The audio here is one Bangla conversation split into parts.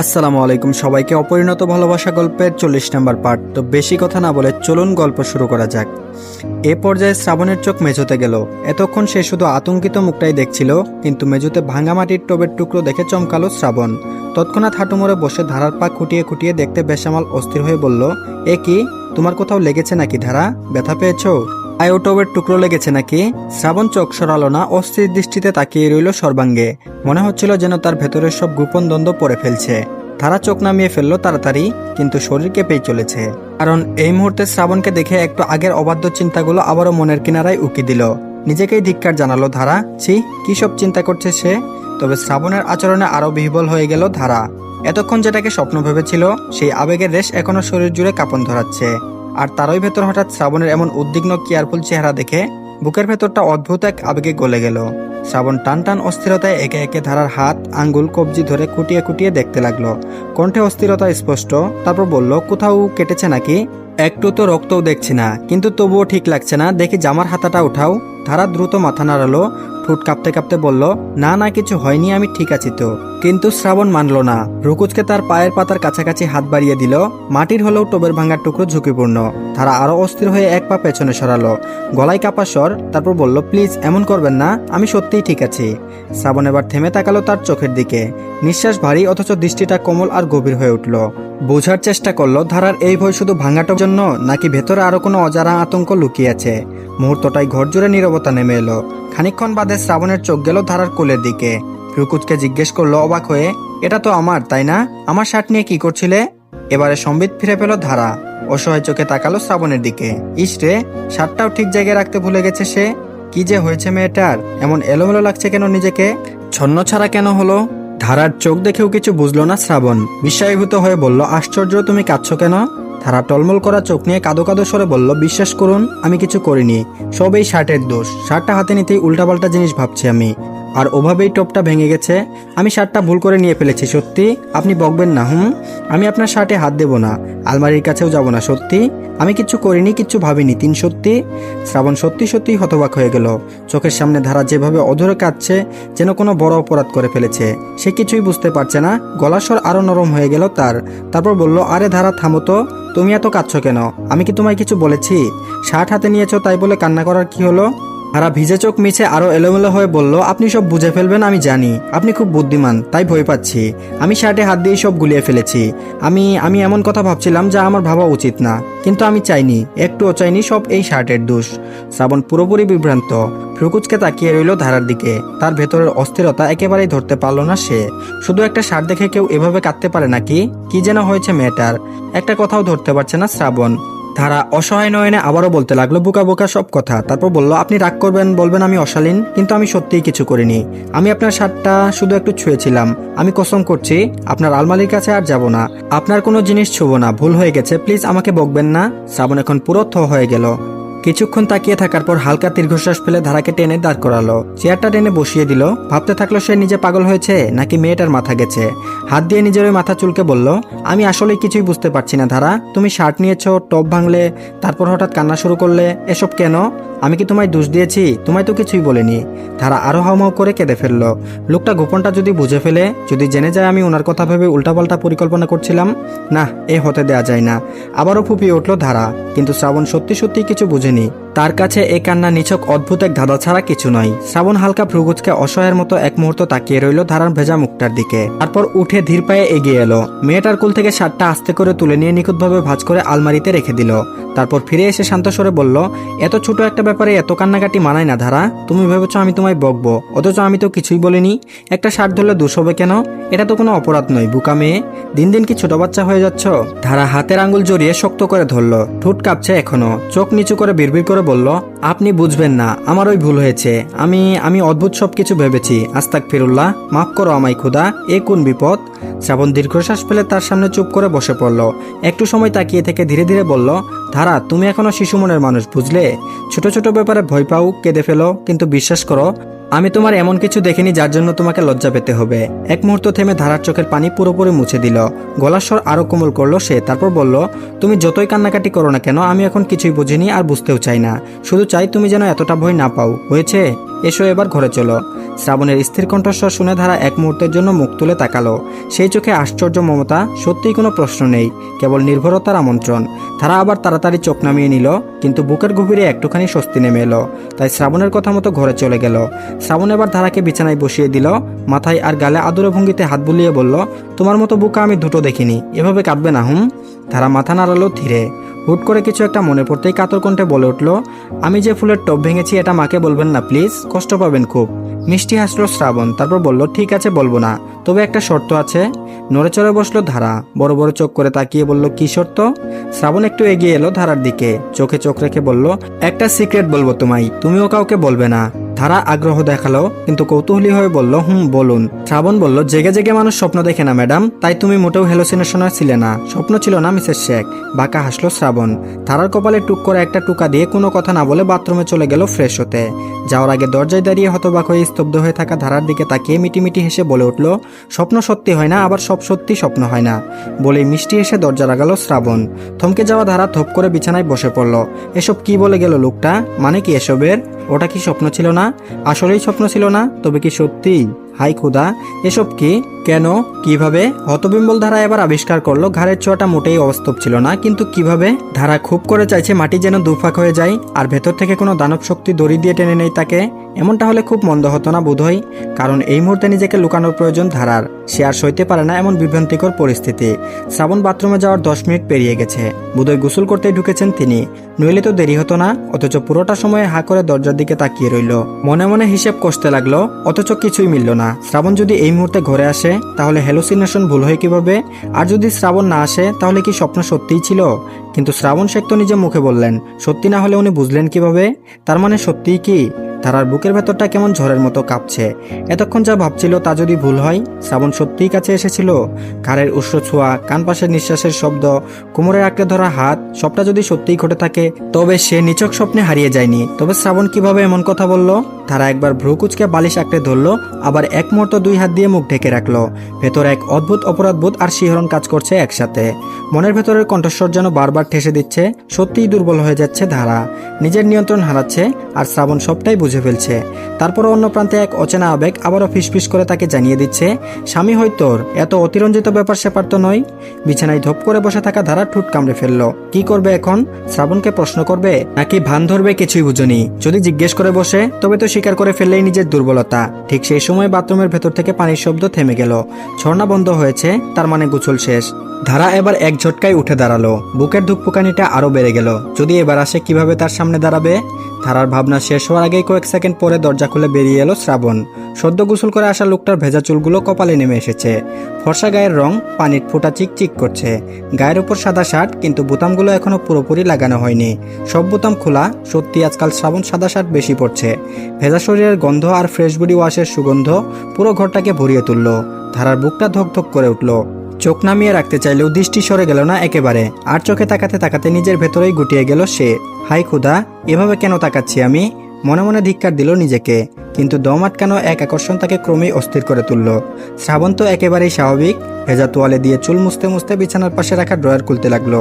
আসসালামু আলাইকুম সবাইকে অপরিণত ভালোবাসা গল্পের চল্লিশ নাম্বার পার্ট। তো বেশি কথা না বলে চলুন গল্প শুরু করা যাক। এ পর্যায়ে শ্রাবণের চোখ মেঝোতে গেল। এতক্ষণ সে শুধু আতঙ্কিত মুখটাই দেখছিল, কিন্তু মেঝোতে ভাঙা মাটির টবের টুকরো দেখে চমকালো শ্রাবণ। তৎক্ষণাৎ হাঁটুমোড়ে বসে ধারার পা খুঁটিয়ে খুঁটিয়ে দেখতে বেসামাল অস্থির হয়ে বলল, এ কি? তোমার কোথাও লেগেছে নাকি ধারা? ব্যথা পেয়েছ? আয়ো টবের টুকরো লেগেছে নাকি? শ্রাবণ চোখ সরালো না, অস্থির দৃষ্টিতে তাকিয়ে রইল সর্বাঙ্গে। মনে হচ্ছিল যেন তার ভেতরের সব গোপন দ্বন্দ্ব পড়ে ফেলছে। তারা চোখ নামিয়ে ফেলল তাড়াতাড়ি, কিন্তু শরীর কেঁপেই চলেছে। কারণ এই মুহূর্তে শ্রাবণকে দেখে একটু আগের অবাধ্য চিন্তাগুলো আবারও মনের কিনারায় উকি দিল। নিজেকেই ধিক্কার জানালো ধারা। ছি, কি সব চিন্তা করছে সে? তবে শ্রাবণের আচরণে আরও বিহবল হয়ে গেল ধারা। এতক্ষণ যেটাকে স্বপ্ন ভেবেছিল, সেই আবেগের রেশ এখনও শরীর জুড়ে কাঁপন ধরাচ্ছে। আর তারই ভেতর হঠাৎ শ্রাবণের এমন উদ্বিগ্ন কেয়ারফুল চেহারা দেখে বুকের ভেতরটা অদ্ভুত এক আবেগে গলে গেল। শ্রাবণ টান টান অস্থিরতায় একে একে ধারার হাত, আঙ্গুল, কবজি ধরে কুটিয়ে কুটিয়ে দেখতে লাগল। কণ্ঠে অস্থিরতা স্পষ্ট, তারপর বলল, কোথাও কেটেছে নাকি? একটু তো রক্তও দেখছি না, কিন্তু তবুও ঠিক লাগছে না, দেখি জামার হাতাটা উঠাও। ধারা দ্রুত মাথা নাড়ালো, ঠোঁট কাঁপতে কাঁপতে বলল, না না, কিছু হয়নি, আমি ঠিক আছি তো। কিন্তু শ্রাবণ মানল না। রুকুজকে তার পায়ের পাতার কাছাকাছি হাত বাড়িয়ে দিল, মাটির হলেও টবের ভাঙার টুকরো ঝুঁকিপূর্ণ। তারা আরও অস্থির হয়ে এক পা পেছনে সরালো। গলায় কাপা স্বর, তারপর বলল, প্লিজ, এমন করবেন না, আমি সত্যিই ঠিক আছি। শ্রাবণ এবার থেমে তাকালো তার চোখের দিকে। নিঃশ্বাস ভারী, অথচ দৃষ্টিটা কোমল আর গভীর হয়ে উঠল। বোঝার চেষ্টা করল, ধারার এই ভয় শুধু ভাঙাটার জন্য, নাকি ভেতরে আরও কোনো অজানা আতঙ্ক লুকিয়ে আছে? মুহূর্তটাই ঘর জুড়ে নীরবতা নেমে এলো। খানিকক্ষণ বাদে শ্রাবণের চোখ গেল ধারার কোলের দিকে। রুকুজকে জিজ্ঞেস করল, অবাক হয়ে, এটা তো আমার, তাই না? আমার শার্ট নিয়ে কি করছিলে? এবারে সম্বিত ফিরে পেল ধারা। অসহায় চোখে তাকালো শ্রাবণের দিকে। ইস রে, শার্টটাও ঠিক জায়গায় রাখতে ভুলে গেছে সে। কি যে হয়েছে মেয়েটার? এমন এলোমেলো লাগছে কেন নিজেকে? ছন্ন ছাড়া কেন হলো? ধারার চোখ দেখেও কিছু বুঝলো না শ্রাবণ। বিস্ময়ীভূত হয়ে বলল, আশ্চর্য, তুমি কাঁদছো কেন? ধারা টলমল করা চোখ নিয়ে কাদো কাদো সরে বলল, বিশ্বাস করুন, আমি কিছু করিনি। সব এই শার্টের দোষ। শার্টটা হাতে নিতেই উল্টাপাল্টা জিনিস ভাবছি আমি। আর ওভাবেই টপটা ভেঙে গেছে। আমি শার্টটা ভুল করে নিয়ে ফেলেছি, সত্যি? আপনি বকবেন না, হুম? আমি আপনার শার্টে হাত দেব না। আলমারির কাছেও যাব না, সত্যি? আমি কিচ্ছু করিনি কিচ্ছু ভাবিনি, তিন সত্যি? শ্রাবণ সত্যি সত্যি হতবাক হয়ে গেল। চোখের সামনে ধারা যেভাবে অধরে কাঁদছে, যেন কোনো বড় অপরাধ করে ফেলেছে। সে কিছুই বুঝতে পারছে না। গলার স্বর আরও নরম হয়ে গেল তার। তারপর বলল, আরে ধারা, থামো তো। তুমি এত কাঁদছো কেন? আমি কি তোমায় কিছু বলেছি? শার্ট হাতে নিয়েছো তাই বলে কান্না করার কি হলো? তারা ভিজে চোখ মিছে আরও এলোমেলো হয়ে বলল, আপনি সব বুঝে ফেলবেন, আমি জানি। আপনি খুব বুদ্ধিমান, তাই ভয় পাচ্ছি। আমি শার্টে হাত দিয়ে সব গুলিয়ে ফেলেছি। আমি আমি এমন কথা ভাবছিলাম যা আমার ভাবা উচিত না। কিন্তু আমি চাইনি, একটুও চাইনি সব এই শার্টের দোষ। শ্রাবণ পুরোপুরি বিভ্রান্ত। ফ্রুকুচকে তাকিয়ে রইল ধারার দিকে। তার ভেতরের অস্থিরতা একেবারেই ধরতে পারল না সে। শুধু একটা শার্ট দেখে কেউ এভাবে কাঁদতে পারে নাকি? কি যেন হয়েছে মেয়েটার। একটা কথাও ধরতে পারছে না শ্রাবণ। ধারা অসহায় নয়নে আবারও বলতে লাগল, বোকা বোকা, সব কথা। তারপর বলল, আপনি রাগ করবেন, বলবেন আমি অশালীন, কিন্তু আমি সত্যিই কিছু করিনি। আমি আপনার শার্টটা শুধু একটু ছুঁয়েছিলাম। আমি কসম করছি, আপনার আলমারির কাছে আর যাব না। আপনার কোনো জিনিস ছুব না, ভুল হয়ে গেছে, প্লিজ আমাকে বকবেন না। শ্রাবণ এখন পুরো থ হয়ে গেল। কিছুক্ষণ তাকিয়ে থাকার পর হালকা দীর্ঘশ্বাস ফেলে ধারাকে টেনে দাঁড় করালো। চেয়ারটা টেনে বসিয়ে দিল। ভাবতে থাকল সে নিজে পাগল হয়েছে নাকি মেয়েটার মাথা গেছে। হাত দিয়ে নিজের মাথা চুলকে বলল, আমি আসলে কিছুই বুঝতে পারছি না ধারা। তুমি শার্ট নিয়েছো, টপ ভাঙলে, তারপর হঠাৎ কান্না শুরু করলে, এসব কেন? আমি কি তোমায় দোষ দিয়েছি? তোমায় তো কিছুই বলিনি। ধারা আরও হাওমাও করে কেঁদে ফেলল। লোকটা গোপনটা যদি বুঝে ফেলে, যদি জেনে যায় আমি ওনার কথা ভেবে উল্টাপাল্টা পরিকল্পনা করছিলাম, না, এ হতে দেয়া যায় না। আবারও ফুপিয়ে উঠল ধারা। কিন্তু শ্রাবণ সত্যি সত্যি কিছু বুঝেনি। তার কাছে এ কান্না নিছক অদ্ভুত এক ধাঁধা ছাড়া কিছু নয়। শ্রাবণ হালকা ভ্রুগুজকে অসহায়ের মতো এক মুহূর্ত তাকিয়ে রইল ধারার ভেজা মুখটার দিকে। তারপর উঠে ধীর পায়ে এগিয়ে এলো। মেয়েটার কোল থেকে শার্টটা আস্তে করে তুলে নিয়ে নিখুঁতভাবে ভাঁজ করে আলমারিতে রেখে দিল। তারপর ফিরে এসে শান্ত স্বরে বলল, এত ছোট একটা ব্যাপারে এত কান্নাকাটি মানায় না ধারা। তুমি ভেবেছো আমি তোমায় বকবো। অথচ আমি তো কিছুই বলিনি। একটা শার্ট ধরলে দোষ হবে কেন? এটা তো কোনো অপরাধ নয়, বুকা মেয়ে। দিন দিন কি ছোট বাচ্চা হয়ে যাচ্ছ? ধারা হাতের আঙ্গুল জড়িয়ে শক্ত করে ধরলো। ঠোঁট কাঁপছে এখনও। চোখ নিচু করে বিড়বিড় করে বলল, আপনি বুঝবেন না, আমার ওই ভুল হয়েছে। আমি আমি অদ্ভুত সব কিছু ভেবেছি। আস্তাক ফিরুল্লাহ মাফ করো আমায় খুদা এ কোন বিপদ? শ্রাবণ দীর্ঘশ্বাস ফেলে তার সামনে চুপ করে বসে পড়ল। একটু সময় তাকিয়ে থেকে ধীরে ধীরে বলল, ধারা, তুমি এখনও শিশু মনের মানুষ, বুঝলে? ছোট ছোট ব্যাপারে ভয় পাও, কেঁদে ফেলো, কিন্তু বিশ্বাস করো আমি তোমার এমন কিছু দেখিনি যার জন্য তোমাকে লজ্জা পেতে হবে। এক মুহূর্ত থেমে ধারার চোখের পানি পুরোপুরি মুছে দিল। গলার স্বর আরও কোমল করল সে, তারপর বলল, তুমি যতই কান্নাকাটি করো না কেন, আমি এখন কিছুই বুঝিনি আর বুঝতেও চাই না। শুধু চাই তুমি যেন এতটা ভয় না পাও। হয়েছে? এসো এবার ঘরে চলো। শ্রাবণের স্থির কণ্ঠস্বর শুনে ধারা এক মুহূর্তের জন্য মুখ তুলে তাকালো। সেই চোখে আশ্চর্য মমতা, সত্যিই কোনো প্রশ্ন নেই, কেবল নির্ভরতার আমন্ত্রণ। ধারা আবার তাড়াতাড়ি চোখ নামিয়ে নিল, কিন্তু বুকের গভীরে একটুখানি স্বস্তি নেমে এলো, তাই শ্রাবণের কথা মতো ঘরে চলে গেল। শ্রাবণ এবার ধারাকে বিছানায় বসিয়ে দিল, মাথায় আর গালে আদুরে ভঙ্গিতে হাত বুলিয়ে বলল, তোমার মতো বুকা আমি দুটো দেখিনি, এভাবে কাঁদবে না, হুম? ধারা মাথা নাড়ালো ধীরে। হুট করে কিছু একটা মনে পড়তেই কাতর কণ্ঠে বলে উঠল, আমি যে ফুলের টপ ভেঙেছি, এটা মাকে বলবেন না, প্লিজ, কষ্ট পাবেন খুব। মিষ্টি হাসলো শ্রাবণ, তারপর বলল, ঠিক আছে, বলব না। তবে একটা শর্ত আছে। নড়ে চড়ে বসল ধারা। বড় বড় চোখ করে তাকিয়ে বলল, কি শর্ত? শ্রাবণ একটু এগিয়ে এলো ধারার দিকে। চোখে চোখ রেখে বলল, একটা সিক্রেট বলব তোমায়। তুমিও কাউকে বলবে না। ধারা আগ্রহ দেখাল, কিন্তু কৌতূহলী হয়ে বলল, হুম, বলুন। শ্রাবণ বলল, জেগে জেগে মানুষ স্বপ্ন দেখে না, ম্যাডাম। তাই তুমি মোটেও হ্যালোসিনেশনার ছিলে না। স্বপ্ন ছিল না, মিসেস শেখ। বাঁকা হাসলো শ্রাবণ। ধারার কপালে টুক করে একটা টুকা দিয়ে কোনো কথা না বলে বাথরুমে চলে গেল ফ্রেশ হতে। যাওয়ার আগে দরজায় দাঁড়িয়ে হতবাক হয়ে স্তব্ধ হয়ে থাকা ধারার দিকে তাকিয়ে মিটিমিটি হেসে বলে উঠল, স্বপ্ন সত্যি হয় না, আবার সব সত্যি স্বপ্ন হয় না। বলে মিষ্টি এসে দরজা লাগালো শ্রাবণ। থমকে যাওয়া ধারা থপ করে বিছানায় বসে পড়ল। এসব কি বলে গেল লোকটা? মানে কি এসবের? ওটা কি স্বপ্ন ছিল না? আসলেই স্বপ্ন ছিল না, তবে কি সত্যি হাই খুদা, এসব কি? কেন, কীভাবে? হতবিম্বল ধারা এবার আবিষ্কার করল, ঘাড়ের ছোঁয়াটা মোটেই অবাস্তব ছিল না, কিন্তু কীভাবে? ধারা খুব করে চাইছে মাটি যেন দুফাক হয়ে যায়, আর ভেতর থেকে কোনো দানব শক্তি দড়ি দিয়ে টেনে নেই তাকে। এমনটা হলে খুব মন্দ হতো না বোধহয়, কারণ এই মুহূর্তে নিজেকে লুকানোর প্রয়োজন ধারার। সে আর সইতে পারে না এমন বিভ্রান্তিকর পরিস্থিতি। শ্রাবণ বাথরুমে যাওয়ার দশ মিনিট পেরিয়ে গেছে। বোধহয় গোসল করতেই ঢুকেছেন তিনি। নইলে তো দেরি হতো না, অথচ পুরোটা সময় হা করে দরজার দিকে তাকিয়ে রইল। মনে মনে হিসেব কষতে লাগল, অথচ কিছুই মিলল না। শ্রাবণ যদি এই মুহূর্তে ঘরে আসে তাহলে হ্যালোসিনেশন ভুল হয় কীভাবে? আর যদি শ্রাবণ না আসে, তাহলে কি স্বপ্ন সত্যিই ছিল? কিন্তু শ্রাবণ শেখ তো নিজে মুখে বললেন, সত্যি না হলে উনি বুঝলেন কীভাবে? তার মানে সত্যিই কি? তারার বুকের ভেতরটা কেমন ঝড়ের মতো কাঁপছে। এতক্ষণ যা ভাবছিল তা যদি ভুল হয়, শ্রাবণ সত্যিই কাছে এসেছিল। ঘাড়ের উষ্ণ ছোঁয়া, কান পাশের নিঃশ্বাসের শব্দ, কোমরের আঁকড়ে ধরা হাত, সবটা যদি সত্যিই ঘটে থাকে, তবে সে নিচক স্বপ্নে হারিয়ে যায়নি। তবে শ্রাবণ কীভাবে এমন কথা বলল? তারা একবার ভ্রুকুচকে বালিশ আঁকড়ে ধরলো, আবার এক মুহূর্ত দুই হাত দিয়ে মুখ ঢেকে রাখল। ভেতরে এক অদ্ভুত অপরাধবোধ আর শিহরণ কাজ করছে একসাথে। মনের ভেতরের কণ্ঠস্বর যেন বারবার ঠেসে দিচ্ছে, সত্যিই দুর্বল হয়ে যাচ্ছে ধারা। নিজের নিয়ন্ত্রণ হারাচ্ছে, আর শ্রাবণ সবটাই বুঝে ফেলছে। তারপর অন্য প্রান্তে এক অচেনা আবেগ আবারও ফিসফিস করে তাকে জানিয়ে দিচ্ছে, স্বামী হয়তোর এত অতিরঞ্জিত ব্যাপার স্যাপার তো নয়। বিছানায় ধপ করে বসে থাকা ধারা ঠুট কামড়ে ফেলল। কি করবে এখন? শ্রাবণকে প্রশ্ন করবে? নাকি ভান ধরবে কিছুই বুঝনি? যদি জিজ্ঞেস করে বসে, তবে তো স্বীকার করে ফেললেই নিজের দুর্বলতা। ঠিক সেই সময় বাথরুমের ভেতর থেকে পানির শব্দ থেমে গেল। ঝর্ণা বন্ধ হয়েছে, তার মানে গুছল শেষ। ধারা এবার এক ঝটকায় উঠে দাঁড়াল। বুকের ধুকপুকানিটা আরও বেড়ে গেল। যদি এবার আসে, কীভাবে তার সামনে দাঁড়াবে? ধারার ভাবনা শেষ হওয়ার আগেই কয়েক সেকেন্ড পরে দরজা খুলে বেরিয়ে এলো শ্রাবণ। সদ্য গোসল করে আসা লোকটার ভেজা চুলগুলো কপালে নেমে এসেছে। ফর্সা গায়ের রং, পানির ফোঁটা চিকচিক করছে। গায়ের উপর সাদা শার্ট, কিন্তু বোতামগুলো এখনও পুরোপুরি লাগানো হয়নি। সব বোতাম খোলা সত্যি আজকাল শ্রাবণ সাদা শার্ট বেশি পড়ছে ভেজা শরীরের গন্ধ আর ফ্রেশ বডি ওয়াশের সুগন্ধ পুরো ঘরটাকে ভরিয়ে তুলল। ধারার বুকটা ধক ধক করে উঠল। চোখ নামিয়ে রাখতে চাইলেও দৃষ্টি সরে গেল না একেবারে। আর চোখে তাকাতে তাকাতে নিজের ভেতরেই গুটিয়ে গেল সে। হাই খুদা, এভাবে কেন তাকাচ্ছি আমি? মনে মনে ধিক্কার দিল নিজেকে। কিন্তু দম আটকানো এক আকর্ষণ তাকে ক্রমেই অস্থির করে তুলল? শ্রাবণ তো একেবারেই স্বাভাবিক। ভেজা তোয়ালে দিয়ে চুল মুছতে মুছতে বিছানার পাশে রাখা ড্রয়ার খুলতে লাগল।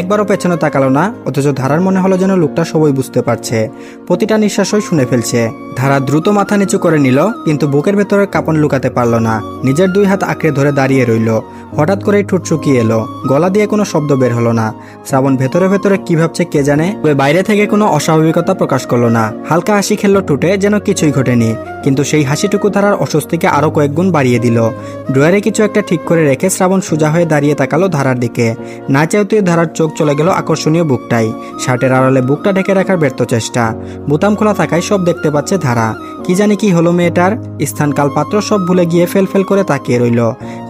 একবারও পেছনে তাকালো না, অথচ ধারার মনে হলো যেন লোকটা সবই বুঝতে পারছে। প্রতিটা নিঃশ্বাসই শুনে ফেলছে। ধারা দ্রুত মাথা নিচু করে নিল, কিন্তু বুকের ভেতরের কাপন লুকাতে পারল না। নিজের দুই হাত আঁকড়ে ধরে দাঁড়িয়ে রইল। হঠাৎ করেই ঠোঁট শুকিয়ে এলো। গলা দিয়ে কোনো শব্দ বের হলো না। শ্রাবণ ভেতরে ভেতরে কি ভাবছে কে জানে? বাইরে থেকে কোনো অস্বাভাবিকতা প্রকাশ করল না। হালকা হাসি খেললো ঠোঁটে, যেন কিছুই கர்த்தரே কিন্তু সেই হাসিটুকু ধারার অস্বস্তিকে আরও কয়েক গুণ বাড়িয়ে দিল। ড্রয়ারে কিছু একটা ঠিক করে রেখে শ্রাবণ সোজা হয়ে দাঁড়িয়ে তাকালো ধারার দিকে। না চাইতেই ধারার চোখ চলে গেল আকর্ষণীয় বুকটাই। শার্টের আড়ালে বুকটা ঢেকে রাখার ব্যর্থ চেষ্টা। বোতাম খোলা থাকায় সব দেখতে পাচ্ছে ধারা। কি জানি কি হলো মেয়েটার? স্থানকাল পাত্র সব ভুলে গিয়ে ফেল ফেল করে তাকিয়ে রইল।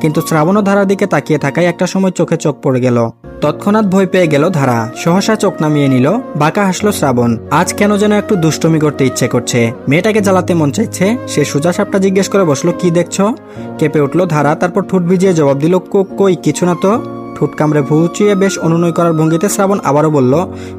কিন্তু শ্রাবণও ধারার দিকে তাকিয়ে থাকায় একটা সময় চোখে চোখ পড়ে গেল। তৎক্ষণাৎ ভয় পেয়ে গেল ধারা। সহসা চোখ নামিয়ে নিল। বাঁকা হাসলো শ্রাবণ। আজ কেন যেন একটু দুষ্টমি করতে ইচ্ছে করছে। মেয়েটাকে জ্বালাতে মন চাইছে সে সোজা সাপটা জিজ্ঞেস করে বসল, কি দেখছ? কেঁপে উঠল ধারা, তারপর ঠোঁট ভিজিয়ে জবাব দিল, "কো- কই, কিছু না তো? ঠোঁট কামড়ে ভুচুয়ে বেশ অনুনয় করার ভঙ্গিতে শ্রাবণ আবারও বলল,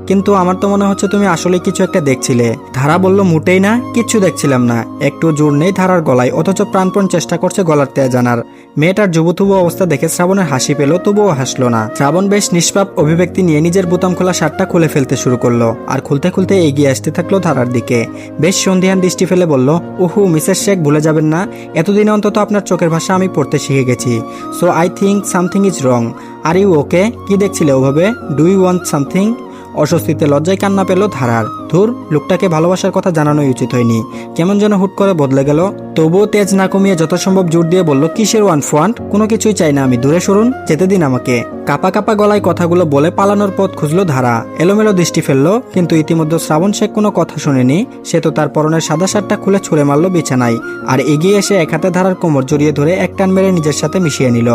কিন্তু আমার তো মনে হচ্ছে তুমি আসলে কিছু একটা দেখছিলে। ধারা বলল, মোটেই না, কিচ্ছু দেখছিলাম না। একটু জোর নেই ধারার গলায়, অথচ প্রাণপণ চেষ্টা করছে গলার তেয়া জানার মেয়েটার যুবতুবু অবস্থা দেখে শ্রাবণের হাসি পেল, তবুও হাসলো না। শ্রাবণ বেশ নিষ্পাপ অভিব্যক্তি নিয়ে নিজের বোতাম খোলা শার্টটা খুলে ফেলতে শুরু করল আর খুলতে খুলতে এগিয়ে আসতে থাকল ধারার দিকে। বেশ সন্ধিহান দৃষ্টি ফেলে বলল উহু মিসেস শেখ, ভুলে যাবেন না। এতদিনে অন্তত আপনার চোখের ভাষা আমি পড়তে শিখে গেছি। So I think something is wrong. Are you okay, কি দেখছিলে ওভাবে? ডু ইউ ওয়ান্ট সামথিং অস্বস্তিতে লজ্জায় কান্না পেল ধারার। ধুর, লোকটাকে ভালোবাসার কথা জানানোই উচিত হয়নি। কেমন যেন হুট করে বদলে গেল। তবুও তেজ না কমিয়ে যথাসম্ভব জোর দিয়ে বলল, কিসের ওয়ান ফোয়ান্ট কোনো কিছুই চাই না আমি, দূরে সরুন, যেতে দিন আমাকে। কাপা কাপা গলায় কথাগুলো বলে পালানোর পথ খুঁজলো ধারা। এলোমেলো দৃষ্টি ফেলল, কিন্তু ইতিমধ্যে শ্রাবণ শেখ কোনো কথা শোনেনি। সে তো তার পরনের সাদা শার্টটা খুলে ছুঁড়ে মারলো বিছানায়, আর এগিয়ে এসে এক হাতে ধারার কোমর জড়িয়ে ধরে এক টান মেরে নিজের সাথে মিশিয়ে নিল।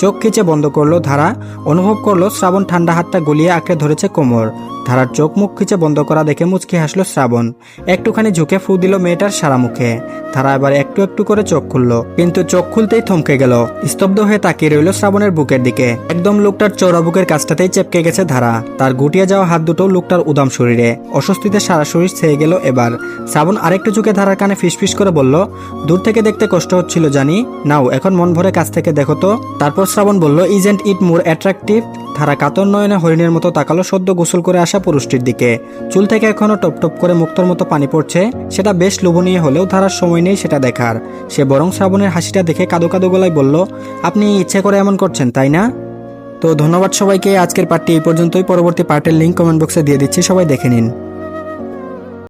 চোখ খিচে বন্ধ করল ধারা, অনুভব করল শ্রাবণ ঠান্ডা হাতটা গলিয়ে আঁকড়ে ধরেছে কোমর। ধারার চোখ মুখ খিচে বন্ধ করা দেখে মুচকি হাসলো শ্রাবণ। একটুখানি ঝুঁকে ফু দিল মেয়েটার সারা মুখে। ধারা এবার একটু একটু করে চোখ খুললো। কিন্তু চোখ খুলতেই থমকে গেল। স্তব্ধ হয়ে তাকিয়ে রইল শ্রাবণের বুকের দিকে। একদম লোকটার চৌড়া বুকের কাছটাতেই চেপকে গেছে ধারা। তার গুটিয়ে যাওয়া হাত দুটো লোকটার উদাম শরীরে। অস্বস্তিতে সারা শরীর ছেয়ে গেল এবার। শ্রাবণ আরেকটু ঝুঁকে ধারার কানে ফিসফিস করে বলল, দূর থেকে দেখতে কষ্ট হচ্ছিল জানি। নাও, এখন মন ভরে কাছ থেকে দেখো তো। তারপর শ্রাবণ বলল ইজেন্ট ইট মোর অ্যাট্রাকটিভ ধারা কাতর নয়নে হরিণের মতো তাকালো সদ্য গোসল করে আসা পুরুষটির দিকে। চুল থেকে এখনও টপ টপ করে মুক্তর মতো পানি পড়ছে, সেটা বেশ লোভনীয় হলেও ধারার সময় নেই সেটা দেখার। সে বরং শ্রাবণের হাসিটা দেখে কাদো কাদো গলায় বলল, আপনি ইচ্ছে করে এমন করছেন, তাই না? তো ধন্যবাদ সবাইকে, আজকের পার্টটি এই পর্যন্তই। পরবর্তী পার্টের লিঙ্ক কমেন্ট বক্সে দিয়ে দিচ্ছি, সবাই দেখে নিন।